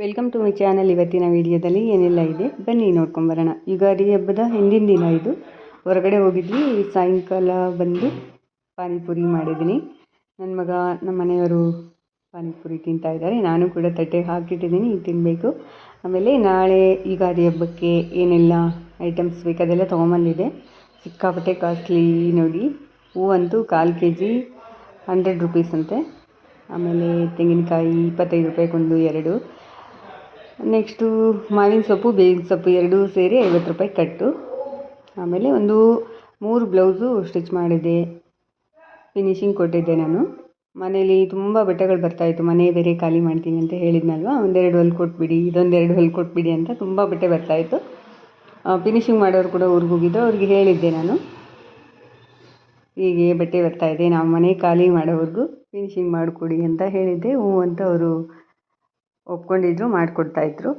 Welcome to my channel ಇವತ್ತಿನ ವಿಡಿಯೋದಲ್ಲಿ ಏನೆಲ್ಲ ಇದೆ? ಬನ್ನಿ ನೋಡ್ಕೊಂಬರೋಣ ಯುಗಾದಿ ಹಬ್ಬದ ಹಿಂದಿನ ದಿನ ಇದು. ಹೊರಗಡೆ ಹೋಗಿದ್ವಿ. ಸಾಯಂಕಾಲ ಬಂದು ಪಾನಿಪುರಿ ಮಾಡಿದ್ದೀನಿ. ನನ್ನ ಮಗ ನಮ್ಮ ಮನೆಯವರು ಪಾನಿಪುರಿ ತಿಂತಾ ಇದ್ದಾರೆ. ನಾನು ಕೂಡ ತಟ್ಟೆ ಹಾಕಿಟ್ಟಿದ್ದೀನಿ ತಿನ್ನಬೇಕು ಆಮೇಲೆ ನಾಳೆ ಯುಗಾದಿ ಹಬ್ಬಕ್ಕೆ ಏನೆಲ್ಲ ಐಟಮ್ಸ್ ಬೇಕು ಅದೆಲ್ಲ ತೊಗೊಂಬಂದಿದೆ ಸಿಕ್ಕಾಪಟ್ಟೆ ಕಾಸ್ಟ್ಲಿ ನೋಡಿ. ಹೂವಂತೂ ಕಾಲು ಕೆ ಜಿ ಹಂಡ್ರೆಡ್ ರುಪೀಸ್ ಅಂತೆ. ಆಮೇಲೆ ತೆಂಗಿನಕಾಯಿ ಇಪ್ಪತ್ತೈದು ರೂಪಾಯಿಗೊಂದು ಎರಡು. ನೆಕ್ಸ್ಟು ಮಾವಿನ ಸೊಪ್ಪು, ಬೇವಿನ ಸೊಪ್ಪು ಎರಡೂ ಸೇರಿ ಐವತ್ತು ರೂಪಾಯಿ ಕಟ್ಟು. ಆಮೇಲೆ ಒಂದು ಮೂರು ಬ್ಲೌಸು ಸ್ಟಿಚ್ ಮಾಡಿದೆ ಫಿನಿಶಿಂಗ್ ಕೊಟ್ಟಿದ್ದೆ ನಾನು. ಮನೇಲಿ ತುಂಬ ಬಟ್ಟೆಗಳು ಬರ್ತಾಯಿತ್ತು ಮನೆ ಬೇರೆ ಖಾಲಿ ಮಾಡ್ತೀನಿ ಅಂತ ಹೇಳಿದ್ನಲ್ವ? ಒಂದೆರಡು ಹೊಲ್ ಕೊಟ್ಬಿಡಿ, ಇದೊಂದೆರಡು ಹೊಲ್ ಕೊಟ್ಬಿಡಿ ಅಂತ ತುಂಬ ಬಟ್ಟೆ ಬರ್ತಾಯಿತ್ತು ಫಿನಿಶಿಂಗ್ ಮಾಡೋರು ಕೂಡ ಹೋಗಿದ್ದು. ಅವ್ರಿಗೆ ಹೇಳಿದ್ದೆ ನಾನು. ಹೀಗೆ ಬಟ್ಟೆ ಬರ್ತಾಯಿದೆ ನಾವು ಮನೆ ಖಾಲಿ ಮಾಡೋವರೆಗೂ ಫಿನಿಶಿಂಗ್ ಮಾಡಿಕೊಡಿ ಅಂತ ಹೇಳಿದ್ದೆ. ಹ್ಞೂ ಅಂತ ಅವರು ಒಪ್ಕೊಂಡಿದ್ರು ಮಾಡಿಕೊಡ್ತಾಯಿದ್ರು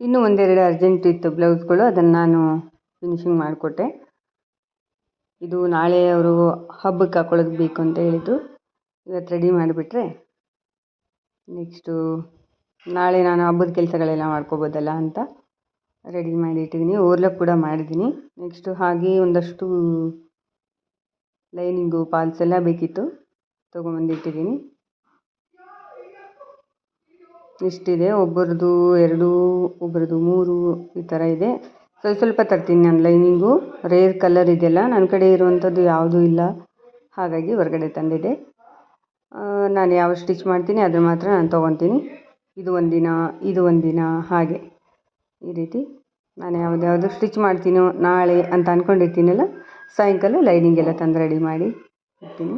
ಇನ್ನೂ ಒಂದೆರಡು ಅರ್ಜೆಂಟ್ ಇತ್ತು ಬ್ಲೌಸ್ಗಳು, ಅದನ್ನು ನಾನು ಫಿನಿಶಿಂಗ್ ಮಾಡಿಕೊಟ್ಟೆ. ಇದು ನಾಳೆ ಅವರು ಹಬ್ಬಕ್ಕೆ ಹಾಕೊಳ್ಳೋದು ಬೇಕು ಅಂತ ಹೇಳಿದ್ರು. ಇವತ್ತು ರೆಡಿ ಮಾಡಿಬಿಟ್ರೆ ನೆಕ್ಸ್ಟು ನಾಳೆ ನಾನು ಹಬ್ಬದ ಕೆಲಸಗಳೆಲ್ಲ ಮಾಡ್ಕೋಬೋದಲ್ಲ ಅಂತ ರೆಡಿ ಮಾಡಿ ಇಟ್ಟಿದ್ದೀನಿ ಓರ್ಲಕ್ ಕೂಡ ಮಾಡಿದ್ದೀನಿ ನೆಕ್ಸ್ಟು ಹಾಗೆ ಒಂದಷ್ಟು ಲೈನಿಂಗು ಪಾಲ್ಸ್ ಎಲ್ಲ ಬೇಕಿತ್ತು ತೊಗೊಂಬಂದಿಟ್ಟಿದ್ದೀನಿ ಇಷ್ಟಿದೆ. ಒಬ್ಬರದು ಎರಡು, ಒಬ್ಬರದು ಮೂರು ಈ ಥರ ಇದೆ. ಸ್ವಲ್ಪ ಸ್ವಲ್ಪ ತರ್ತೀನಿ ನಾನು ಲೈನಿಂಗು. ರೇರ್ ಕಲರ್ ಇದೆಯಲ್ಲ ನನ್ನ ಕಡೆ ಇರುವಂಥದ್ದು ಯಾವುದೂ ಇಲ್ಲ. ಹಾಗಾಗಿ ಹೊರಗಡೆ ತಂದಿದೆ. ನಾನು ಯಾವ ಸ್ಟಿಚ್ ಮಾಡ್ತೀನಿ ಅದ್ರ ಮಾತ್ರ ನಾನು ತೊಗೊತೀನಿ. ಇದು ಒಂದಿನ ಇದು ಒಂದಿನ, ಹಾಗೆ. ಈ ರೀತಿ ನಾನು ಯಾವ್ದು ಯಾವುದು ಸ್ಟಿಚ್ ಮಾಡ್ತೀನೋ ನಾಳೆ ಅಂತ ಅಂದ್ಕೊಂಡಿರ್ತೀನಲ್ಲ ಸಾಯಂಕಾಲ ಲೈನಿಂಗ್ ಎಲ್ಲ ತಂದು ರೆಡಿ ಮಾಡಿ ಇರ್ತೀನಿ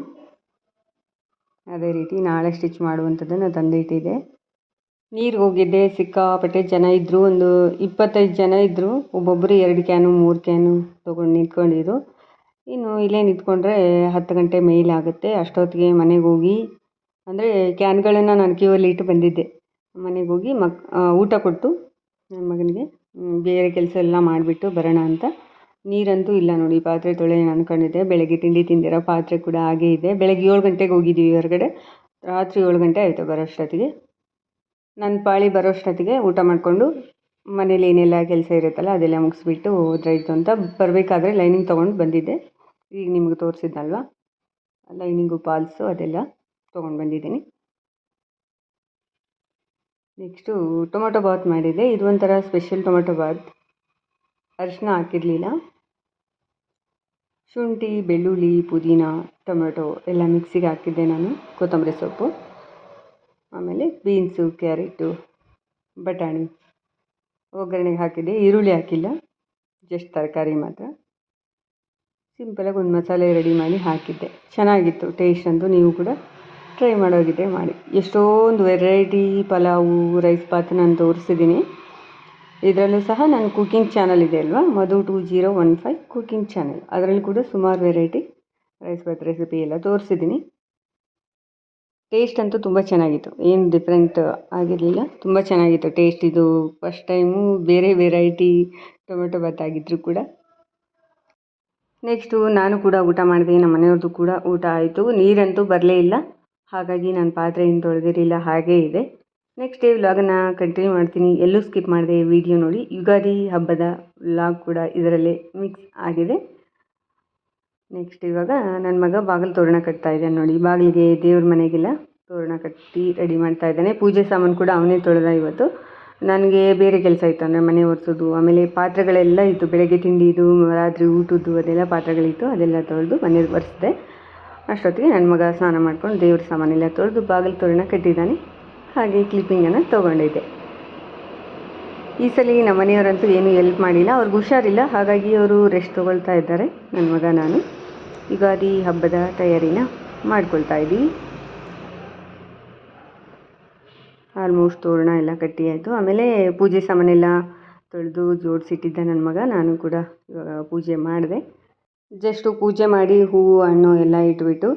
ಅದೇ ರೀತಿ ನಾಳೆ ಸ್ಟಿಚ್ ಮಾಡುವಂಥದ್ದನ್ನು ತಂದಿಟ್ಟಿದೆ. ನೀರಿಗೆ ಹೋಗಿದ್ದೆ ಸಿಕ್ಕಾಪಟ್ಟೆ ಜನ ಇದ್ದರು ಒಂದು ಇಪ್ಪತ್ತೈದು ಜನ ಇದ್ದರು ಒಬ್ಬೊಬ್ಬರು ಎರಡು ಕ್ಯಾನು, ಮೂರು ಕ್ಯಾನು ತೊಗೊಂಡು ನಿಂತ್ಕೊಂಡಿದ್ರು. ಇನ್ನು ಇಲ್ಲೇ ನಿಂತ್ಕೊಂಡ್ರೆ ಹತ್ತು ಗಂಟೆ ಮೇಲಾಗುತ್ತೆ ಅಷ್ಟೊತ್ತಿಗೆ ಮನೆಗೆ ಹೋಗಿ, ಅಂದರೆ ಕ್ಯಾನ್ಗಳನ್ನು ನಾನು ಕ್ಯೂವಲ್ಲಿ ಇಟ್ಟು ಬಂದಿದ್ದೆ. ಮನೆಗೆ ಹೋಗಿ ಮಕ್ ಊಟ ಕೊಟ್ಟು ನನ್ನ ಮಗನಿಗೆ ಬೇರೆ ಕೆಲಸ ಎಲ್ಲ ಮಾಡಿಬಿಟ್ಟು ಬರೋಣ ಅಂತ. ನೀರಂತೂ ಇಲ್ಲ ನೋಡಿ, ಪಾತ್ರೆ ತೊಳೆಯೋಣ ಅಂದ್ಕೊಂಡಿದ್ದೆ ಬೆಳಗ್ಗೆ ತಿಂಡಿ ತಿಂದಿರೋ ಪಾತ್ರೆ ಕೂಡ ಹಾಗೇ ಇದೆ. ಬೆಳಗ್ಗೆ ಏಳು ಗಂಟೆಗೆ ಹೋಗಿದ್ದೀವಿ ಹೊರಗಡೆ. ರಾತ್ರಿ ಏಳು ಗಂಟೆ ಆಯಿತು ಬರೋಷ್ಟೊತ್ತಿಗೆ. ನನ್ನ ಪಾಳಿ ಬರೋಷ್ಟೊತ್ತಿಗೆ ಊಟ ಮಾಡಿಕೊಂಡು ಮನೇಲಿ ಏನೆಲ್ಲ ಕೆಲಸ ಇರುತ್ತಲ್ಲ ಅದೆಲ್ಲ ಮುಗಿಸ್ಬಿಟ್ಟು ಹೋದ್ರಾಯ್ತು ಅಂತ ಬರಬೇಕಾದ್ರೆ ಲೈನಿಂಗ್ ತೊಗೊಂಡು ಬಂದಿದ್ದೆ. ಈಗ ನಿಮಗೆ ತೋರಿಸಿದ್ನಲ್ವಾ? ಲೈನಿಂಗು ಪಾಲ್ಸು ಅದೆಲ್ಲ ತೊಗೊಂಡು ಬಂದಿದ್ದೀನಿ. ನೆಕ್ಸ್ಟು ಟೊಮೊಟೊ ಬಾತ್ ಮಾಡಿದ್ದೆ. ಇದು ಒಂಥರ ಸ್ಪೆಷಲ್ ಟೊಮೊಟೊ ಬಾತ್. ಅರಿಶಿನ ಹಾಕಿರಲಿಲ್ಲ. ಶುಂಠಿ, ಬೆಳ್ಳುಳ್ಳಿ, ಪುದೀನ, ಟೊಮೆಟೊ ಎಲ್ಲ ಮಿಕ್ಸಿಗೆ ಹಾಕಿದ್ದೆ ನಾನು. ಕೊತ್ತಂಬರಿ ಸೊಪ್ಪು. ಆಮೇಲೆ ಬೀನ್ಸು, ಕ್ಯಾರೆಟು, ಬಟಾಣಿ. ಒಗ್ಗರಣೆಗೆ ಹಾಕಿದ್ದೆ, ಈರುಳ್ಳಿ ಹಾಕಿಲ್ಲ, ಜಸ್ಟ್ ತರಕಾರಿ ಮಾತ್ರ. ಸಿಂಪಲಾಗಿ ಒಂದು ಮಸಾಲೆ ರೆಡಿ ಮಾಡಿ ಹಾಕಿದ್ದೆ. ಚೆನ್ನಾಗಿತ್ತು ಟೇಸ್ಟ್ ಅಂತೂ ನೀವು ಕೂಡ ಟ್ರೈ ಮಾಡೋಗಿದ್ದೆ ಮಾಡಿ. ಎಷ್ಟೊಂದು ವೆರೈಟಿ ಪಲಾವು ರೈಸ್ ಬಾತ್ ನಾನು ತೋರಿಸಿದ್ದೀನಿ. ಇದರಲ್ಲೂ ಸಹ ನನ್ನ ಕುಕ್ಕಿಂಗ್ ಚಾನಲ್ ಇದೆ ಅಲ್ವಾ? Madhu two zero one five cooking channel ಅದರಲ್ಲಿ ಕೂಡ ಸುಮಾರು ವೆರೈಟಿ ರೈಸ್ ಬಾತ್ ರೆಸಿಪಿ ಎಲ್ಲ ತೋರಿಸಿದ್ದೀನಿ. ಟೇಸ್ಟ್ ಅಂತೂ ತುಂಬ ಚೆನ್ನಾಗಿತ್ತು. ಏನು ಡಿಫ್ರೆಂಟ್ ಆಗಿರಲಿಲ್ಲ. ತುಂಬ ಚೆನ್ನಾಗಿತ್ತು. ಟೇಸ್ಟ್ ಇದು ಫಸ್ಟ್ ಟೈಮು ಬೇರೆ ವೆರೈಟಿ ಟೊಮೆಟೊ ಬಾತ್ ಆಗಿದ್ದರೂ ಕೂಡ. ನೆಕ್ಸ್ಟು ನಾನು ಕೂಡ ಊಟ ಮಾಡಿದೆ, ನಮ್ಮ ಮನೆಯವ್ರದ್ದು ಕೂಡ ಊಟ ಆಯಿತು. ನೀರಂತೂ ಬರಲೇ ಇಲ್ಲ. ಹಾಗಾಗಿ ನಾನು ಪಾತ್ರೆ ಏನು ತೊಳೆದಿರಲಿಲ್ಲ. ಹಾಗೇ ಇದೆ. ನೆಕ್ಸ್ಟ್ ಡೇ ವ್ಲಾಗನ್ನು ಕಂಟಿನ್ಯೂ ಮಾಡ್ತೀನಿ. ಎಲ್ಲೂ ಸ್ಕಿಪ್ ಮಾಡಿದೆ ವಿಡಿಯೋ ನೋಡಿ. ಯುಗಾದಿ ಹಬ್ಬದ ವ್ಲಾಗ್ ಕೂಡ ಇದರಲ್ಲೇ ಮಿಕ್ಸ್ ಆಗಿದೆ. ನೆಕ್ಸ್ಟ್ ಇವಾಗ ನನ್ನ ಮಗ ಬಾಗಿಲು ತೋರಣ ಕಟ್ತಾ ಇದ್ದಾನೆ ನೋಡಿ. ಬಾಗಿಲಿಗೆ ದೇವ್ರ ಮನೆಗೆಲ್ಲ ತೋರಣ ಕಟ್ಟಿ ರೆಡಿ ಮಾಡ್ತಾ ಇದ್ದಾನೆ. ಪೂಜೆ ಸಾಮಾನು ಕೂಡ ಅವನೇ ತೊಳೆದ ಇವತ್ತು. ನನಗೆ ಬೇರೆ ಕೆಲಸ ಇತ್ತು ಅಂದರೆ ಮನೆ ಒರೆಸೋದು, ಆಮೇಲೆ ಪಾತ್ರೆಗಳೆಲ್ಲ ಇತ್ತು. ಬೆಳಗ್ಗೆ ತಿಂಡಿದು, ರಾತ್ರಿ ಊಟದ್ದು ಅದೆಲ್ಲ ಪಾತ್ರೆಗಳಿತ್ತು. ಅದೆಲ್ಲ ತೊಳೆದು ಮನೆ ಒರೆಸಿದೆ. ಅಷ್ಟೊತ್ತಿಗೆ ನನ್ನ ಮಗ ಸ್ನಾನ ಮಾಡ್ಕೊಂಡು ದೇವ್ರ ಸಾಮಾನೆಲ್ಲ ತೊಳೆದು ಬಾಗಿಲು ತೋರಣ ಕಟ್ಟಿದ್ದಾನೆ. ಹಾಗೆ ಕ್ಲಿಪ್ಪಿಂಗನ್ನು ತೊಗೊಂಡಿದ್ದೆ. ಈ ಸಲ ನಮ್ಮ ಮನೆಯವರಂತೂ ಏನೂ ಎಲ್ಪ್ ಮಾಡಿಲ್ಲ. ಅವ್ರಿಗೆ ಹುಷಾರಿಲ್ಲ. ಹಾಗಾಗಿ ಅವರು ರೆಸ್ಟ್ ತೊಗೊಳ್ತಾ ಇದ್ದಾರೆ. ನನ್ನ ಮಗ, ನಾನು. ಯುಗಾದಿ ಹಬ್ಬದ ತಯಾರಿನ ಮಾಡ್ಕೊಳ್ತಾ ಇದ್ದೀವಿ. ಆಲ್ಮೋಸ್ಟ್ ತೋರಣ ಎಲ್ಲ ಕಟ್ಟಿ ಆಯಿತು. ಆಮೇಲೆ ಪೂಜೆ ಸಾಮಾನೆಲ್ಲ ತೊಳೆದು ಜೋಡಿಸಿಟ್ಟಿದ್ದ ನನ್ನ ಮಗ. ನಾನು ಕೂಡ ಇವಾಗ ಪೂಜೆ ಮಾಡಿದೆ. ಜಸ್ಟು ಪೂಜೆ ಮಾಡಿ ಹೂವು, ಹಣ್ಣು ಎಲ್ಲ ಇಟ್ಬಿಟ್ಟು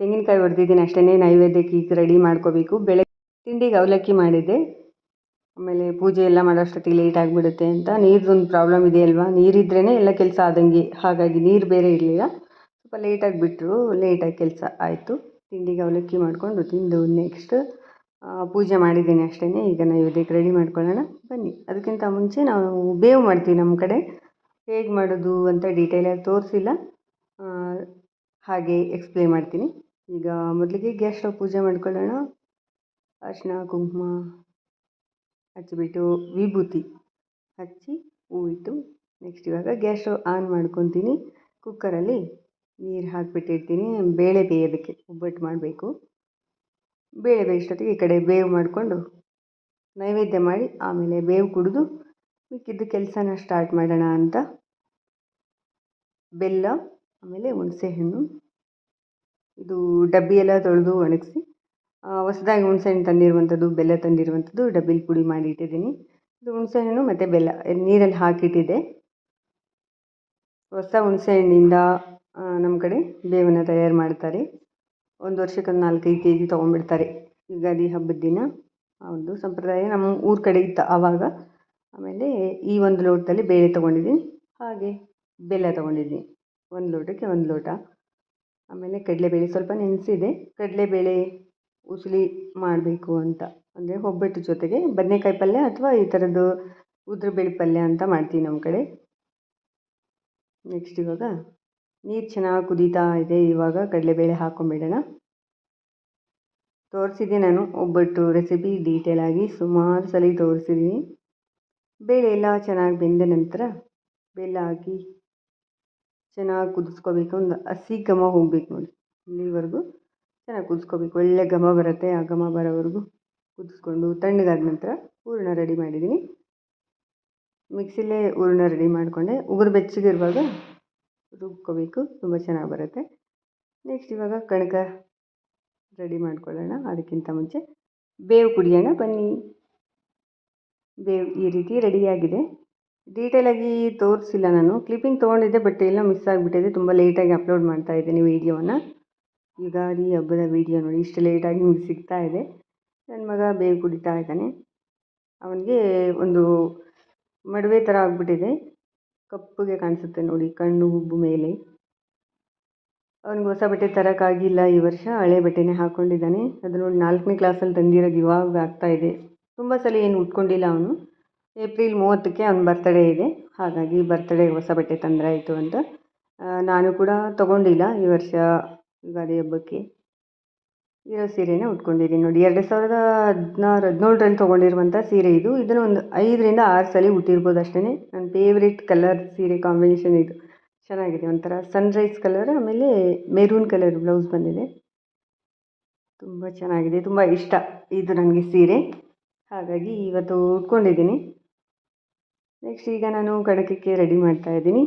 ತೆಂಗಿನಕಾಯಿ ಹೊಡೆದಿದ್ದೀನಿ ಅಷ್ಟೇ ನೈವೇದ್ಯಕ್ಕೆ ಈಗ ರೆಡಿ ಮಾಡ್ಕೋಬೇಕು. ಬೆಳೆ ತಿಂಡಿಗೆ ಅವಲಕ್ಕಿ ಮಾಡಿದ್ದೆ. ಆಮೇಲೆ ಪೂಜೆ ಎಲ್ಲ ಮಾಡೋಷ್ಟೊತ್ತಿಗೆ ಲೇಟ್ ಆಗಿಬಿಡುತ್ತೆ ಅಂತ. ನೀರ್ದೊಂದು ಪ್ರಾಬ್ಲಮ್ ಇದೆಯಲ್ವಾ? ನೀರಿದ್ರೇ ಎಲ್ಲ ಕೆಲಸ ಆದಂಗೆ. ಹಾಗಾಗಿ ನೀರು ಬೇರೆ ಇರಲಿಲ್ಲ. ಸ್ವಲ್ಪ ಲೇಟಾಗಿ ಬಿಟ್ಟರು ಲೇಟಾಗಿ ಕೆಲಸ ಆಯಿತು. ತಿಂಡಿಗೆ ಅವಲಕ್ಕಿ ಮಾಡಿಕೊಂಡು ತಿಂದು ನೆಕ್ಸ್ಟ್ ಪೂಜೆ ಮಾಡಿದ್ದೀನಿ ಅಷ್ಟೇ ಈಗ ನೈವೇದ್ಯಕ್ಕೆ ರೆಡಿ ಮಾಡ್ಕೊಳ್ಳೋಣ. ಬನ್ನಿ. ಅದಕ್ಕಿಂತ ಮುಂಚೆ ನಾವು ಬೇವು ಮಾಡ್ತೀವಿ ನಮ್ಮ ಕಡೆ. ಹೇಗೆ ಮಾಡೋದು ಅಂತ ಡೀಟೇಲಾಗಿ ತೋರಿಸಿಲ್ಲ. ಹಾಗೆ ಎಕ್ಸ್ಪ್ಲೇನ್ ಮಾಡ್ತೀನಿ. ಈಗ ಮೊದಲಿಗೆ ಗ್ಯಾಸ್ ಸ್ಟವ್ ಪೂಜೆ ಮಾಡ್ಕೊಳ್ಳೋಣ. ಅರಿಶಿನ ಕುಂಕುಮ ಹಚ್ಚಿಬಿಟ್ಟು ವಿಭೂತಿ ಹಚ್ಚಿ ಹೂವಿಟ್ಟು ನೆಕ್ಸ್ಟ್ ಇವಾಗ ಗ್ಯಾಸ್ ಸ್ಟವ್ ಆನ್ ಮಾಡ್ಕೊತೀನಿ. ಕುಕ್ಕರಲ್ಲಿ ನೀರು ಹಾಕಿಬಿಟ್ಟಿರ್ತೀನಿ. ಬೇಳೆ ಬೇಯೋದಕ್ಕೆ ಒಬ್ಬಟ್ಟು ಮಾಡಬೇಕು. ಬೇಳೆ ಬೇಯಿಸೋತ್ತಿಗೆ ಈ ಕಡೆ ಬೇವು ಮಾಡಿಕೊಂಡು ನೈವೇದ್ಯ ಮಾಡಿ ಆಮೇಲೆ ಬೇವು ಕುಡಿದು ಮಿಕ್ಕಿದ್ದು ಕೆಲಸನ ಸ್ಟಾರ್ಟ್ ಮಾಡೋಣ ಅಂತ. ಬೆಲ್ಲ, ಆಮೇಲೆ ಹುಣಸೆಹಣ್ಣು. ಇದು ಡಬ್ಬಿ ಎಲ್ಲ ತೊಳೆದು ಒಣಗಿಸಿ ಹೊಸದಾಗಿ ಹುಣಸೆಹಣ್ಣು ತಂದಿರುವಂಥದ್ದು, ಬೆಲ್ಲ ತಂದಿರುವಂಥದ್ದು ಡಬ್ಬಿಲಿ ಪುಡಿ ಮಾಡಿ ಇಟ್ಟಿದ್ದೀನಿ. ಇದು ಹುಣಸೆಹಣ್ಣು ಮತ್ತು ಬೆಲ್ಲ, ನೀರಲ್ಲಿ ಹಾಕಿಟ್ಟಿದ್ದೆ. ಹೊಸ ಹುಣಸೆಹಣ್ಣಿಂದ ನಮ್ಮ ಕಡೆ ಬೇವನ್ನು ತಯಾರು ಮಾಡ್ತಾರೆ. ಒಂದು ವರ್ಷಕ್ಕೆ ಒಂದು ನಾಲ್ಕೈದು ಕೆ ಜಿ ತೊಗೊಂಡ್ಬಿಡ್ತಾರೆ. ಯುಗಾದಿ ಹಬ್ಬದ ದಿನ. ಆ ಒಂದು ಸಂಪ್ರದಾಯ ನಮ್ಮ ಊರ ಕಡೆ ಇತ್ತು ಆವಾಗ. ಆಮೇಲೆ ಈ ಒಂದು ಲೋಟದಲ್ಲಿ ಬೇಳೆ ತೊಗೊಂಡಿದ್ದೀನಿ. ಹಾಗೆ ಬೆಲ್ಲ ತೊಗೊಂಡಿದ್ದೀನಿ. ಒಂದು ಲೋಟಕ್ಕೆ ಒಂದು ಲೋಟ. ಆಮೇಲೆ ಕಡಲೆಬೇಳೆ ಸ್ವಲ್ಪ ನೆನೆಸಿದೆ. ಕಡಲೆಬೇಳೆ ಉಸುಲಿ ಮಾಡಬೇಕು ಅಂತ. ಅಂದರೆ ಒಬ್ಬಟ್ಟು ಜೊತೆಗೆ ಬದನೆಕಾಯಿ ಪಲ್ಯ ಅಥವಾ ಈ ಥರದ್ದು ಉದ್ರಬೇಳೆ ಪಲ್ಯ ಅಂತ ಮಾಡ್ತೀವಿ ನಮ್ಮ ಕಡೆ. ನೆಕ್ಸ್ಟ್ ಇವಾಗ ನೀರು ಚೆನ್ನಾಗಿ ಕುದೀತಾ ಇದೆ, ಇವಾಗ ಕಡಲೆಬೇಳೆ ಹಾಕೊಂಡ್ಬಿಡೋಣ ತೋರಿಸಿದ್ದೆ ನಾನು, ಒಬ್ಬಟ್ಟು ರೆಸಿಪಿ ಡೀಟೇಲಾಗಿ ಸುಮಾರು ಸಲ ತೋರಿಸಿದ್ದೀನಿ ಬೇಳೆ ಎಲ್ಲ ಚೆನ್ನಾಗಿ ಬೆಂದ ನಂತರ ಬೆಲ್ಲ ಹಾಕಿ ಚೆನ್ನಾಗಿ ಕುದಿಸ್ಕೋಬೇಕು, ಒಂದು ಹಸಿ ಘಮ ಹೋಗ್ಬೇಕು ನೋಡಿ, ಇಲ್ಲಿವರೆಗೂ ಚೆನ್ನಾಗಿ ಕುದಿಸ್ಕೋಬೇಕು. ಒಳ್ಳೆ ಘಮ ಬರುತ್ತೆ, ಆ ಘಮ ಬರೋವರೆಗೂ ಕುದಿಸ್ಕೊಂಡು ತಣ್ಣಗಾದ ನಂತರ ಹೂರಣ ರೆಡಿ ಮಾಡಿದ್ದೀನಿ ಮಿಕ್ಸಿಲೇ ಹೂರಣ ರೆಡಿ ಮಾಡಿಕೊಂಡೆ. ಉಗುರು ಬೆಚ್ಚಗಿರುವಾಗ ರುಬ್ಕೋಬೇಕು. ತುಂಬ ಚೆನ್ನಾಗಿ ಬರುತ್ತೆ. ನೆಕ್ಸ್ಟ್ ಇವಾಗ ಕಣಕ ರೆಡಿ ಮಾಡ್ಕೊಳ್ಳೋಣ. ಅದಕ್ಕಿಂತ ಮುಂಚೆ ಬೇವು ಕುಡಿಯೋಣ. ಬನ್ನಿ. ಬೇವು ಈ ರೀತಿ ರೆಡಿಯಾಗಿದೆ ಡೀಟೇಲಾಗಿ ತೋರಿಸಿಲ್ಲ ನಾನು. ಕ್ಲಿಪ್ಪಿಂಗ್ ತೊಗೊಂಡಿದ್ದೆ ಬಟ್ ಎಲ್ಲ ಮಿಸ್ ಆಗಿಬಿಟ್ಟಿದೆ. ತುಂಬ ಲೇಟಾಗಿ ಅಪ್ಲೋಡ್ ಮಾಡ್ತಾ ಇದ್ದೀನಿ ವೀಡಿಯೋನ ಯುಗಾದಿ ಹಬ್ಬದ ವೀಡಿಯೋ ನೋಡಿ, ಇಷ್ಟು ಲೇಟಾಗಿ ನಿಮ್ಗೆ ಸಿಗ್ತಾ ಇದೆ. ನನ್ನ ಮಗ ಬೇವು ಕುಡಿತಾ ಇದ್ದಾನೆ. ಅವನಿಗೆ ಒಂದು ಮಡುವೆ ಥರ ಆಗಿಬಿಟ್ಟಿದೆ. ಕಪ್ಪಗೆ ಕಾಣಿಸುತ್ತೆ ನೋಡಿ, ಕಣ್ಣು ಹುಬ್ಬು ಮೇಲೆ. ಅವನಿಗೆ ಹೊಸ ಬಟ್ಟೆ ತರೋಕ್ಕಾಗಿಲ್ಲ ಈ ವರ್ಷ, ಹಳೆ ಬಟ್ಟೆನೇ ಹಾಕ್ಕೊಂಡಿದ್ದಾನೆ ಅದು ನೋಡಿ ನಾಲ್ಕನೇ ಕ್ಲಾಸಲ್ಲಿ ತಂದಿರೋದು ಇವಾಗ ಇದೆ. ತುಂಬ ಸಲ ಏನು ಉಟ್ಕೊಂಡಿಲ್ಲ ಅವನು. ಏಪ್ರಿಲ್ ಮೂವತ್ತಕ್ಕೆ ಅವ್ನ ಬರ್ತಡೇ ಇದೆ. ಹಾಗಾಗಿ ಬರ್ತ್ಡೇ ಹೊಸ ಬಟ್ಟೆ ತಂದರಾಯಿತು ಅಂತ. ನಾನು ಕೂಡ ತೊಗೊಂಡಿಲ್ಲ ಈ ವರ್ಷ ಯುಗಾದಿ ಹಬ್ಬಕ್ಕೆ. ಇರೋ ಸೀರೆನೇ ಉಟ್ಕೊಂಡಿದ್ದೀನಿ ನೋಡಿ. ಎರಡು ಸಾವಿರದ ಹದಿನಾರು, ಹದಿನೇಳರಲ್ಲಿ ತೊಗೊಂಡಿರುವಂಥ ಸೀರೆ ಇದು. ಇದನ್ನು ಒಂದು ಐದರಿಂದ ಆರು ಸಲ ಉಟ್ಟಿರ್ಬೋದು ಅಷ್ಟೇ ನನ್ನ ಫೇವ್ರೆಟ್ ಕಲರ್ ಸೀರೆ ಕಾಂಬಿನೇಷನ್ ಇದು. ಚೆನ್ನಾಗಿದೆ ಒಂಥರ ಸನ್ರೈಸ್ ಕಲರ್ ಆಮೇಲೆ ಮೆರೂನ್ ಕಲರ್ ಬ್ಲೌಸ್ ಬಂದಿದೆ. ತುಂಬ ಚೆನ್ನಾಗಿದೆ, ತುಂಬ ಇಷ್ಟ ಇದು ನನಗೆ ಸೀರೆ. ಹಾಗಾಗಿ ಇವತ್ತು ಉಟ್ಕೊಂಡಿದ್ದೀನಿ. ನೆಕ್ಸ್ಟ್ ಈಗ ನಾನು ಕಣಕಕ್ಕೆ ರೆಡಿ ಮಾಡ್ತಾ ಇದ್ದೀನಿ.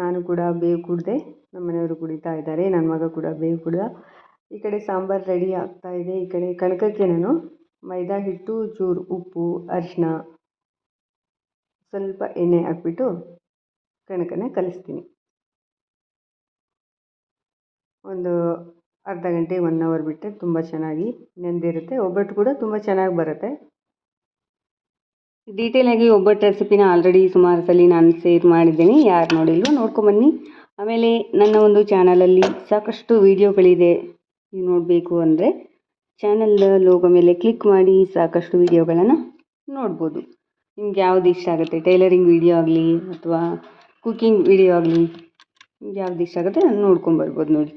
ನಾನು ಕೂಡ ಬೇವು ಕುಡಿದೆ ನಮ್ಮ ಮನೆಯವರು ಕುಡಿತಾ ಇದ್ದಾರೆ ನನ್ನ ಮಗ ಕೂಡ ಬೇವು ಕುಡ್ದ. ಈ ಕಡೆ ಸಾಂಬಾರು ರೆಡಿ ಆಗ್ತಾ ಇದೆ. ಈ ಕಡೆ ಕಣಕಕ್ಕೆ ನಾನು ಮೈದಾ ಹಿಟ್ಟು, ಚೂರು ಉಪ್ಪು ಅರಿಶಿನ ಸ್ವಲ್ಪ ಎಣ್ಣೆ ಹಾಕ್ಬಿಟ್ಟು ಕಣಕನ ಕಲಿಸ್ತೀನಿ. ಒಂದು ಅರ್ಧ ಗಂಟೆ ಒನ್ ಅವರ್ ಬಿಟ್ಟರೆ ತುಂಬ ಚೆನ್ನಾಗಿ ನೆಂದಿರುತ್ತೆ ಒಬ್ಬಟ್ಟು ಕೂಡ ತುಂಬ ಚೆನ್ನಾಗಿ ಬರುತ್ತೆ. ಡೀಟೇಲಾಗಿ ಒಬ್ಬಟ್ಟು ರೆಸಿಪಿನ ಆಲ್ರೆಡಿ ಸುಮಾರು ಸಲ ನಾನು ಸೇರ್ ಮಾಡಿದ್ದೀನಿ. ಯಾರು ನೋಡಿಲ್ವೋ ನೋಡ್ಕೊಂಬನ್ನಿ ಆಮೇಲೆ ನನ್ನ ಒಂದು ಚಾನಲಲ್ಲಿ ಸಾಕಷ್ಟು ವೀಡಿಯೋಗಳಿದೆ ನೀವು ನೋಡಬೇಕು ಅಂದರೆ ಚಾನಲ್ ಲೋಗೋ ಮೇಲೆ ಕ್ಲಿಕ್ ಮಾಡಿ ಸಾಕಷ್ಟು ವೀಡಿಯೋಗಳನ್ನು ನೋಡ್ಬೋದು. ನಿಮ್ಗೆ ಯಾವ್ದು ಇಷ್ಟ ಆಗುತ್ತೆ? ಟೈಲರಿಂಗ್ ವೀಡಿಯೋ ಆಗಲಿ ಅಥವಾ ಕುಕ್ಕಿಂಗ್ ವೀಡಿಯೋ ಆಗಲಿ ನಿಮ್ಗೆ ಯಾವ್ದು ಇಷ್ಟ ಆಗುತ್ತೆ ನಾನು ನೋಡ್ಕೊಂಬರ್ಬೋದು ನೋಡಿ.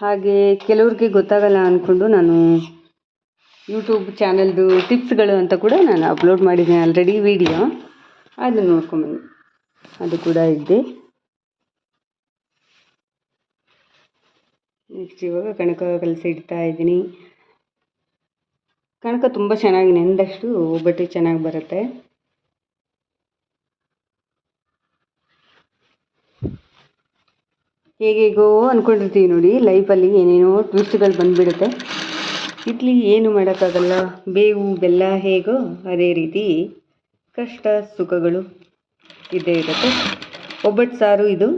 ಹಾಗೆ ಕೆಲವ್ರಿಗೆ ಗೊತ್ತಾಗಲ್ಲ ಅಂದ್ಕೊಂಡು ನಾನು ಯೂಟ್ಯೂಬ್ ಚಾನಲ್ದು ಟಿಪ್ಸ್ಗಳು ಅಂತ ಕೂಡ ನಾನು ಅಪ್ಲೋಡ್ ಮಾಡಿದ್ದೀನಿ ಆಲ್ರೆಡಿ ವೀಡಿಯೋ ಅದನ್ನು ನೋಡ್ಕೊಂಬನ್ನಿ ಅದು ಕೂಡ ಇದೆ. ನೆಕ್ಸ್ಟ್ ಇವಾಗ ಕಣಕ ಕಲಸಿ ಇಡ್ತಾ ಇದ್ದೀನಿ. ಕಣಕ ತುಂಬ ಚೆನ್ನಾಗಿ ನೆಂದಷ್ಟು ಒಬ್ಬಟ್ಟು ಚೆನ್ನಾಗಿ ಬರುತ್ತೆ. ಹೇಗೇಗೋ ಅಂದ್ಕೊಂಡಿರ್ತೀವಿ ನೋಡಿ ಲೈಫಲ್ಲಿ ಏನೇನೋ ಟ್ವಿಸ್ಟ್ಗಳು ಬಂದುಬಿಡುತ್ತೆ. ಇಡ್ಲಿ ಏನು ಮಾಡೋಕ್ಕಾಗಲ್ಲ, ಬೇವು, ಬೆಲ್ಲ ಹೇಗೋ ಅದೇ ರೀತಿ ಕಷ್ಟ ಸುಖಗಳು ಇದ್ದೇ ಇರುತ್ತೆ. ಒಬ್ಬಟ್ಟು ಸಾರು ಇದು.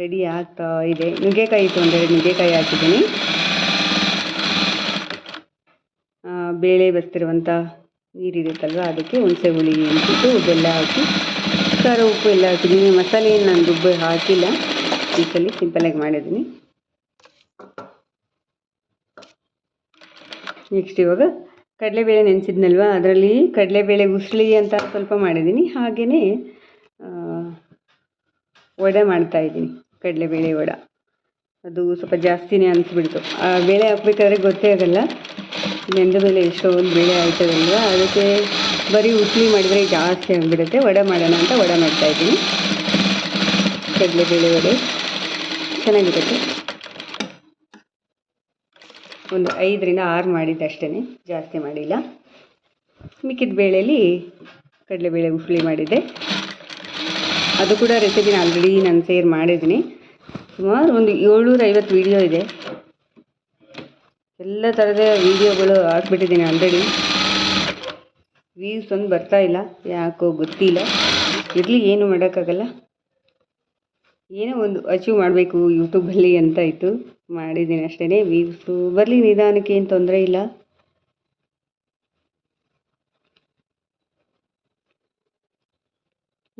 ರೆಡಿ ಆಗ್ತಾ ಇದೆ. ನುಗ್ಗೆಕಾಯಿ ಇತ್ತು ಒಂದೆರಡು ನುಗ್ಗೆಕಾಯಿ ಹಾಕಿದ್ದೀನಿ. ಬೇಳೆ ಬಸ್ತಿರುವಂಥ ನೀರಿರುತ್ತಲ್ವ, ಅದಕ್ಕೆ ಹುಣಸೆ ಹುಳಿ ಅಂದ್ಬಿಟ್ಟು ಬೆಲ್ಲ ಹಾಕಿ, ಖಾರ ಉಪ್ಪು ಎಲ್ಲ ಹಾಕಿದ್ದೀನಿ. ಮಸಾಲೆ ಏನು ನಾನು ರುಬ್ಬಿ ಹಾಕಿಲ್ಲ. ಈ ಸಲ ಸಿಂಪಲಾಗಿ ಮಾಡಿದ್ದೀನಿ. ನೆಕ್ಸ್ಟ್ ಇವಾಗ ಕಡಲೆಬೇಳೆ ನೆನೆಸಿದ್ನಲ್ವ, ಅದರಲ್ಲಿ ಕಡಲೆಬೇಳೆ ಉಸ್ಲಿ ಅಂತ ಸ್ವಲ್ಪ ಮಾಡಿದ್ದೀನಿ. ಹಾಗೆಯೇ ವಡೆ ಮಾಡ್ತಾಯಿದ್ದೀನಿ ಕಡಲೆಬೇಳೆ ವಡ. ಅದು ಸ್ವಲ್ಪ ಜಾಸ್ತಿನೇ ಅನಿಸ್ಬಿಡ್ತು. ಆ, ಬೇಳೆ ಹಾಕ್ಬೇಕಾದ್ರೆ ಗೊತ್ತೇ ಆಗಲ್ಲ. ನೆಂದ ಮೇಲೆ ಎಷ್ಟೊಂದು ಬೇಳೆ ಆಯ್ತದಲ್ವ? ಅದಕ್ಕೆ ಬರೀ ಉಸ್ಲಿ ಮಾಡಿದರೆ ಜಾಸ್ತಿ ಆಗಿಬಿಡುತ್ತೆ. ವಡೆ ಮಾಡೋಣ ಅಂತ ವಡೆ ಮಾಡ್ತಾಯಿದ್ದೀನಿ ಕಡಲೆಬೇಳೆ ವಡೆ. ಚೆನ್ನಾಗಿರುತ್ತೆ. ಒಂದು ಐದರಿಂದ ಆರು ಮಾಡಿದ್ದೆ ಅಷ್ಟೇ ಜಾಸ್ತಿ ಮಾಡಿಲ್ಲ. ಮಿಕ್ಕಿದ ಬೇಳೆಯಲ್ಲಿ ಕಡಲೆಬೇಳೆ ಉಸ್ಲಿ ಮಾಡಿದ್ದೆ. ಅದು ಕೂಡ ರೆಸಿಪಿನ ಆಲ್ರೆಡಿ ನಾನು ಶೇರ್ ಮಾಡಿದ್ದೀನಿ. ಸುಮಾರು ಒಂದು ಏಳ್ನೂರ ಐವತ್ತು ವೀಡಿಯೋ ಇದೆ. ಎಲ್ಲ ಥರದ ವೀಡಿಯೋಗಳು ಹಾಕ್ಬಿಟ್ಟಿದ್ದೀನಿ ಆಲ್ರೆಡಿ ವ್ಯೂಸ್ ಒಂದು ಬರ್ತಾ ಇಲ್ಲ. ಯಾಕೋ ಗೊತ್ತಿಲ್ಲ. ಇರಲಿ, ಏನು ಮಾಡೋಕ್ಕಾಗಲ್ಲ. ಏನೋ ಒಂದು ಅಚೀವ್ ಮಾಡಬೇಕು ಯೂಟ್ಯೂಬಲ್ಲಿ ಅಂತ ಇತ್ತು. ಮಾಡಿದ್ದೀನಿ ಅಷ್ಟೇ ವ್ಯೂಸು ಬರಲಿ, ನಿಧಾನಕ್ಕೆ ಏನು ತೊಂದರೆ ಇಲ್ಲ.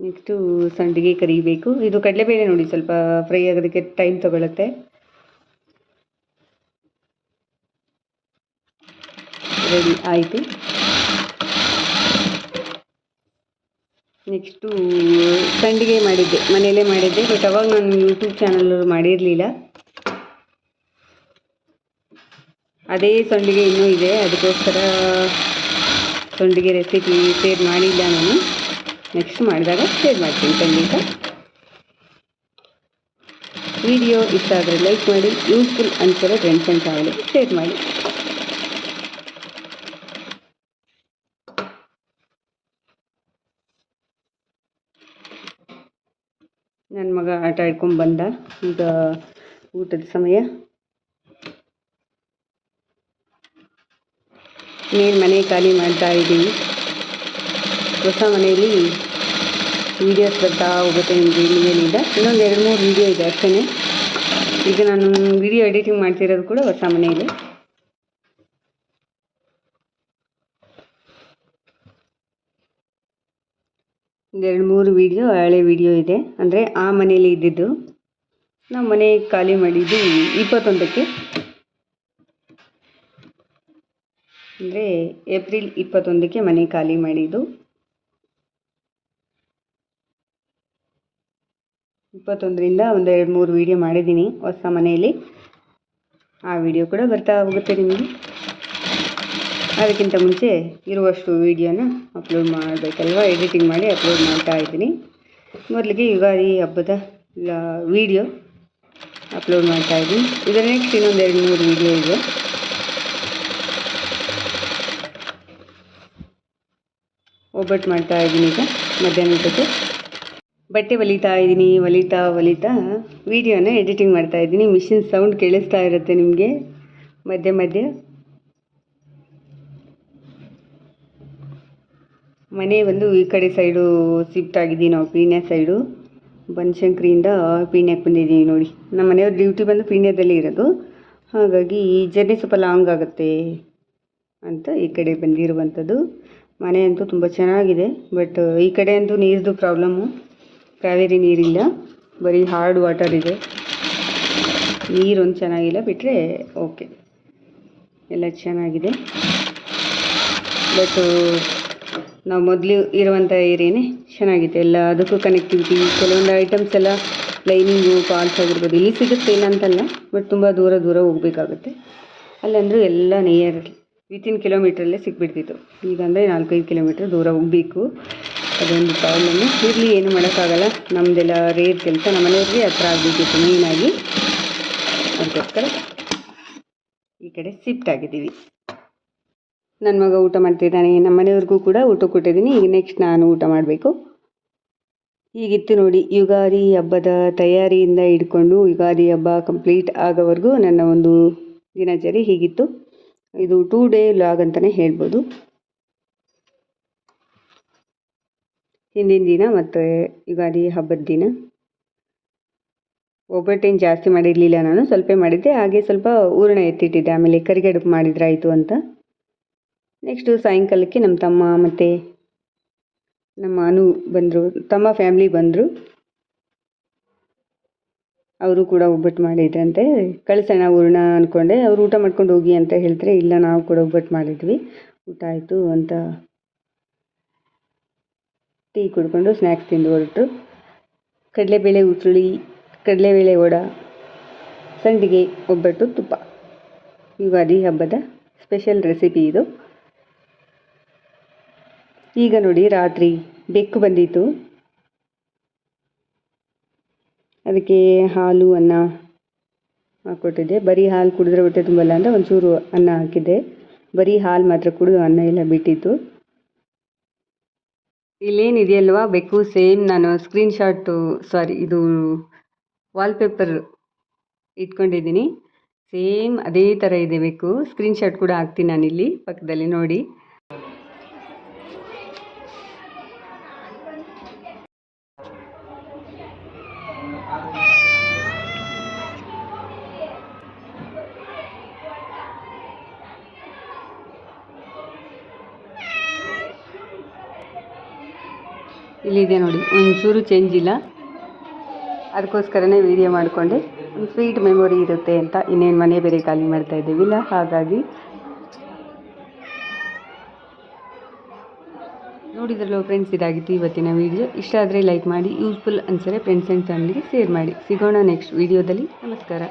ನೆಕ್ಸ್ಟು ಸಂಡಿಗೆ ಕರಿಬೇಕು. ಇದು ಕಡಲೆಬೇಳೆ ನೋಡಿ, ಸ್ವಲ್ಪ ಫ್ರೈ ಆಗೋದಕ್ಕೆ ಟೈಮ್ ತಗೊಳುತ್ತೆ. ರೆಡಿ ಆಯಿತು. ನೆಕ್ಸ್ಟು ಸಂಡಿಗೆ ಮಾಡಿದ್ದೆ, ಮನೆಯಲ್ಲೇ ಮಾಡಿದ್ದೆ. ಬಟ್ ಅವಾಗ ನಾನು ಯೂಟ್ಯೂಬ್ ಚಾನಲ್ ಮಾಡಿರಲಿಲ್ಲ. ಅದೇ ಸಂಡಿಗೆ ಇನ್ನೂ ಇದೆ. ಅದಕ್ಕೋಸ್ಕರ ಸಂಡಿಗೆ ರೆಸಿಪಿ ಶೇರ್ ಮಾಡಿಲ್ಲ ನಾನು. ನೆಕ್ಸ್ಟ್ ಮಾಡಿದಾಗ ಶೇರ್ ಮಾಡ್ತೀನಿ ಖಂಡಿತ ವಿಡಿಯೋ ಇಷ್ಟ ಆದರೆ ಲೈಕ್ ಮಾಡಿ ಯೂಸ್ಫುಲ್ ಅನ್ಸಿರೋ ಫ್ರೆಂಡ್ಸ್ ಆ್ಯಂಡ್ ಫ್ಯಾಮಿಲಿ ಶೇರ್ ಮಾಡಿ. ನನ್ನ ಮಗ ಆಟ ಆಡ್ಕೊಂಡು ಬಂದ. ಈಗ ಊಟದ ಸಮಯ. ಇನ್ನೇನು ಮನೆ ಖಾಲಿ ಮಾಡ್ತಾ ಇದ್ದೀವಿ ಹೊಸ ಮನೆಯಲ್ಲಿ ವೀಡಿಯೋಸ್ ಬರ್ತಾ ಹೋಗುತ್ತೆ ನಿಮಗೆ ಇಲ್ಲಿಂದ ಇನ್ನೊಂದು ಎರಡು ಮೂರು ವೀಡಿಯೋ ಇದೆ ಅಷ್ಟೇ ಈಗ ನಾನು ವಿಡಿಯೋ ಎಡಿಟಿಂಗ್ ಮಾಡ್ತಿರೋದು ಕೂಡ ಹೊಸ ಮನೆಯಲ್ಲಿ. ಎರಡು ಮೂರು ವೀಡಿಯೋ ಹಳೆ ವೀಡಿಯೋ ಇದೆ. ಅಂದರೆ ಆ ಮನೆಯಲ್ಲಿ ಇದ್ದಿದ್ದು. ನಾವು ಮನೆ ಖಾಲಿ ಮಾಡಿದ್ದು ಇಪ್ಪತ್ತೊಂದಕ್ಕೆ. ಅಂದರೆ ಏಪ್ರಿಲ್ ಇಪ್ಪತ್ತೊಂದಕ್ಕೆ ಮನೆ ಖಾಲಿ ಮಾಡಿದ್ದು. ಇಪ್ಪತ್ತೊಂದರಿಂದ ಒಂದು ಎರಡು ಮೂರು ವೀಡಿಯೋ ಮಾಡಿದ್ದೀನಿ ಹೊಸ ಮನೆಯಲ್ಲಿ. ಆ ವಿಡಿಯೋ ಕೂಡ ಬರ್ತಾ ಹೋಗುತ್ತೆ ನಿಮಗೆ. ಅದಕ್ಕಿಂತ ಮುಂಚೆ ಇರುವಷ್ಟು ವೀಡಿಯೋನ ಅಪ್ಲೋಡ್ ಮಾಡಬೇಕಲ್ವ? ಎಡಿಟಿಂಗ್ ಮಾಡಿ ಅಪ್ಲೋಡ್ ಮಾಡ್ತಾ ಇದ್ದೀನಿ. ಮೊದಲಿಗೆ ಯುಗಾದಿ ಹಬ್ಬದ ವೀಡಿಯೋ ಅಪ್ಲೋಡ್ ಮಾಡ್ತಾ ಇದ್ದೀನಿ. ಇದರ ನೆಕ್ಸ್ಟ್ ಇನ್ನೊಂದು ಎರಡು ಮೂರು ವೀಡಿಯೋ ಇದೆ ಒಬ್ಬಟ್ಟು ಮಾಡ್ತಾ ಇದ್ದೀನಿ ಈಗ ಮಧ್ಯಾಹ್ನ ಊಟಕ್ಕೆ ಬಟ್ಟೆ ಹೊಲಿತಾ ಇದ್ದೀನಿ ಹೊಲಿತಾ ಹೊಲಿತಾ ವಿಡಿಯೋನ ಎಡಿಟಿಂಗ್ ಮಾಡ್ತಾ ಇದ್ದೀನಿ ಮಿಷಿನ್ ಸೌಂಡ್ ಕೇಳಿಸ್ತಾ ಇರುತ್ತೆ ನಿಮಗೆ? ಮಧ್ಯೆ ಮಧ್ಯೆ. ಮನೆ ಒಂದು ಈ ಕಡೆ ಸೈಡು ಶಿಫ್ಟ್ ಆಗಿದ್ದೀವಿ ನಾವು, ಪೀಣ್ಯ ಸೈಡು ಬನಶಂಕರಿಯಿಂದ ಪೀಣ್ಯಕ್ಕೆ ಬಂದಿದ್ದೀವಿ ನೋಡಿ. ನಮ್ಮ ಮನೆಯವ್ರ ಡ್ಯೂಟಿ ಬಂದು ಪೀಣ್ಯದಲ್ಲಿ ಇರೋದು. ಹಾಗಾಗಿ ಈ ಜರ್ನಿ ಸ್ವಲ್ಪ ಲಾಂಗ್ ಆಗುತ್ತೆ ಅಂತ ಈ ಕಡೆ ಬಂದಿರುವಂಥದ್ದು. ಮನೆ ಅಂತೂ ತುಂಬ ಚೆನ್ನಾಗಿದೆ ಬಟ್ ಈ ಕಡೆ ಅಂತೂ ನೀರ್ದು ಪ್ರಾಬ್ಲಮ್ಮು ಕಾವೇರಿ ನೀರಿಲ್ಲ ಬರೀ ಹಾರ್ಡ್ ವಾಟರ್ ಇದೆ. ನೀರೊಂದು ಚೆನ್ನಾಗಿಲ್ಲ ಬಿಟ್ಟರೆ ಓಕೆ ಎಲ್ಲ ಚೆನ್ನಾಗಿದೆ. ಬಟ್ ನಾವು ಮೊದಲು ಇರುವಂಥ ಏರಿಯಾನೇ ಚೆನ್ನಾಗಿದೆ. ಎಲ್ಲ ಅದಕ್ಕೂ ಕನೆಕ್ಟಿವಿಟಿ ಕೆಲವೊಂದು ಐಟಮ್ಸ್ ಎಲ್ಲ ಲೈನಿಂಗು ಫಾಲ್ಸ್ ಆಗಿರ್ಬೋದು. ಇಲ್ಲಿ ಸಿಗುತ್ತೆ ಇಲ್ಲ ಅಂತಲ್ಲ ಬಟ್ ತುಂಬ ದೂರ ದೂರ ಹೋಗಬೇಕಾಗುತ್ತೆ. ಅಲ್ಲಂದರೂ ಎಲ್ಲ ನಿಯರ್ ವಿತಿನ್ ಕಿಲೋಮೀಟ್ರಲ್ಲೇ ಸಿಕ್ಬಿಡ್ತಿತ್ತು. ಈಗ ಅಂದರೆ ನಾಲ್ಕೈದು ಕಿಲೋಮೀಟ್ರ್ ದೂರ ಹೋಗಬೇಕು. ಅದೊಂದು ಪ್ರಾಬ್ಲಮ್ ಇರಲಿ, ಏನು ಮಾಡೋಕ್ಕಾಗಲ್ಲ. ನಮ್ಮದೆಲ್ಲ ರೇರ್ ಕೆಲಸ. ನಮ್ಮ ಮನೆಯವ್ರಿಗೆ ಹತ್ರ ಆಗಬೇಕಿತ್ತು ಮೇಯ್ನಾಗಿ ಅದಕ್ಕೋಸ್ಕರ ಈ ಕಡೆ ಶಿಫ್ಟ್ ಆಗಿದ್ದೀವಿ. ನನ್ನ ಮಗ ಊಟ ಮಾಡ್ತಿದ್ದಾನೆ. ನಮ್ಮ ಮನೆಯವ್ರಿಗೂ ಕೂಡ ಊಟ ಕೊಟ್ಟಿದ್ದೀನಿ. ಈಗ ನೆಕ್ಸ್ಟ್ ನಾನು ಊಟ ಮಾಡಬೇಕು. ಹೀಗಿತ್ತು ನೋಡಿ, ಯುಗಾದಿ ಹಬ್ಬದ ತಯಾರಿಯಿಂದ ಹಿಡ್ಕೊಂಡು ಯುಗಾದಿ ಹಬ್ಬ ಕಂಪ್ಲೀಟ್ ಆಗೋವರೆಗೂ ನನ್ನ ಒಂದು ದಿನಚರಿ ಹೀಗಿತ್ತು. ಇದು ಟೂ ಡೇ ಲಾಗ್ ಅಂತಲೇ ಹೇಳ್ಬೋದು. ಹಿಂದಿನ ದಿನ ಮತ್ತು ಯುಗಾದಿ ಹಬ್ಬದ ದಿನ. ಒಬ್ಬಟ್ಟೇನು ಜಾಸ್ತಿ ಮಾಡಿರಲಿಲ್ಲ ನಾನು, ಸ್ವಲ್ಪ ಮಾಡಿದ್ದೆ. ಹಾಗೆ ಸ್ವಲ್ಪ ಹೂರಣ ಎತ್ತಿಟ್ಟಿದ್ದೆ. ಆಮೇಲೆ ಕರಿಗಡುಬು ಮಾಡಿದ್ರಾಯಿತು ಅಂತ. ನೆಕ್ಸ್ಟು ಸಾಯಂಕಾಲಕ್ಕೆ ನಮ್ಮ ತಮ್ಮ ಮತ್ತು ನಮ್ಮ ಅನು ಬಂದರು, ತಮ್ಮ ಫ್ಯಾಮ್ಲಿ ಬಂದರು. ಅವರು ಕೂಡ ಒಬ್ಬಟ್ಟು ಮಾಡಿದ್ರಂತೆ ಕಳಿಸೋಣ ಹೂರಣ ಅಂದ್ಕೊಂಡೆ ಅವರು ಊಟ ಮಾಡ್ಕೊಂಡು ಹೋಗಿ ಅಂತ ಹೇಳ್ತಾರೆ. ಇಲ್ಲ, ನಾವು ಕೂಡ ಒಬ್ಬಟ್ಟು ಮಾಡಿದ್ವಿ. ಊಟ ಆಯಿತು ಅಂತ ಟೀ ಕುಡ್ಕೊಂಡು ಸ್ನ್ಯಾಕ್ಸ್ ತಿಂದು ಹೊರಟರು ಕಡಲೆಬೇಳೆ ಉಸುಳಿ ಕಡಲೆಬೇಳೆ ವಡ, ಸಂಡಿಗೆ, ಒಬ್ಬಟ್ಟು, ತುಪ್ಪ. ಯುಗಾದಿ ಹಬ್ಬದ ಸ್ಪೆಷಲ್ ರೆಸಿಪಿ ಇದು. ಈಗ ನೋಡಿ ರಾತ್ರಿ ಬೆಕ್ಕು ಬಂದಿತ್ತು. ಅದಕ್ಕೆ ಹಾಲು, ಅನ್ನ ಹಾಕ್ಕೊಟ್ಟಿದ್ದೆ ಬರೀ ಹಾಲು ಕುಡಿದ್ರೆ ಹೊಟ್ಟೆ ತುಂಬಲ್ಲ ಅಂತ ಒಂಚೂರು ಅನ್ನ ಹಾಕಿದ್ದೆ. ಬರೀ ಹಾಲು ಮಾತ್ರ ಕುಡಿದು ಅನ್ನ ಎಲ್ಲ ಬಿಟ್ಟಿತ್ತು. ಇಲ್ಲೇನಿದೆಯಲ್ವಾ? ಬೆಕ್ಕು ಸೇಮ್ ನಾನು ಸ್ಕ್ರೀನ್ ಶಾಟು ಸಾರಿ ಇದು ವಾಲ್ಪೇಪರ್ ಇಟ್ಕೊಂಡಿದ್ದೀನಿ. ಸೇಮ್ ಅದೇ ಥರ ಇದೆ ಬೇಕು ಸ್ಕ್ರೀನ್ ಶಾಟ್ ಕೂಡ ಹಾಕ್ತೀನಿ ನಾನಿಲ್ಲಿ ಪಕ್ಕದಲ್ಲಿ ನೋಡಿ. ಇಲ್ಲಿದೆ ನೋಡಿ, ಒಂಚೂರು ಚೇಂಜ್ ಇಲ್ಲ. ಅದಕ್ಕೋಸ್ಕರನೇ ವೀಡಿಯೋ ಮಾಡಿಕೊಂಡೆ. ಒಂದು ಸ್ವೀಟ್ ಮೆಮೊರಿ ಇರುತ್ತೆ ಅಂತ ಇನ್ನೇನು ಮನೆ ಬೇರೆ ಖಾಲಿ ಮಾಡ್ತಾ ಇದ್ದೀವಿಲ್ಲ ಹಾಗಾಗಿ. ನೋಡಿದ್ರಲ್ಲೋ ಫ್ರೆಂಡ್ಸ್ ಇದಾಗಿತ್ತು ಇವತ್ತಿನ ವೀಡಿಯೋ ಇಷ್ಟ ಆದರೆ ಲೈಕ್ ಮಾಡಿ ಯೂಸ್ಫುಲ್ ಅನ್ಸರೆ ಫ್ರೆಂಡ್ಸ್ ಆ್ಯಂಡ್ ಫ್ಯಾಮಿಲಿಗೆ ಶೇರ್ ಮಾಡಿ. ಸಿಗೋಣ ನೆಕ್ಸ್ಟ್ ವೀಡಿಯೋದಲ್ಲಿ ನಮಸ್ಕಾರ.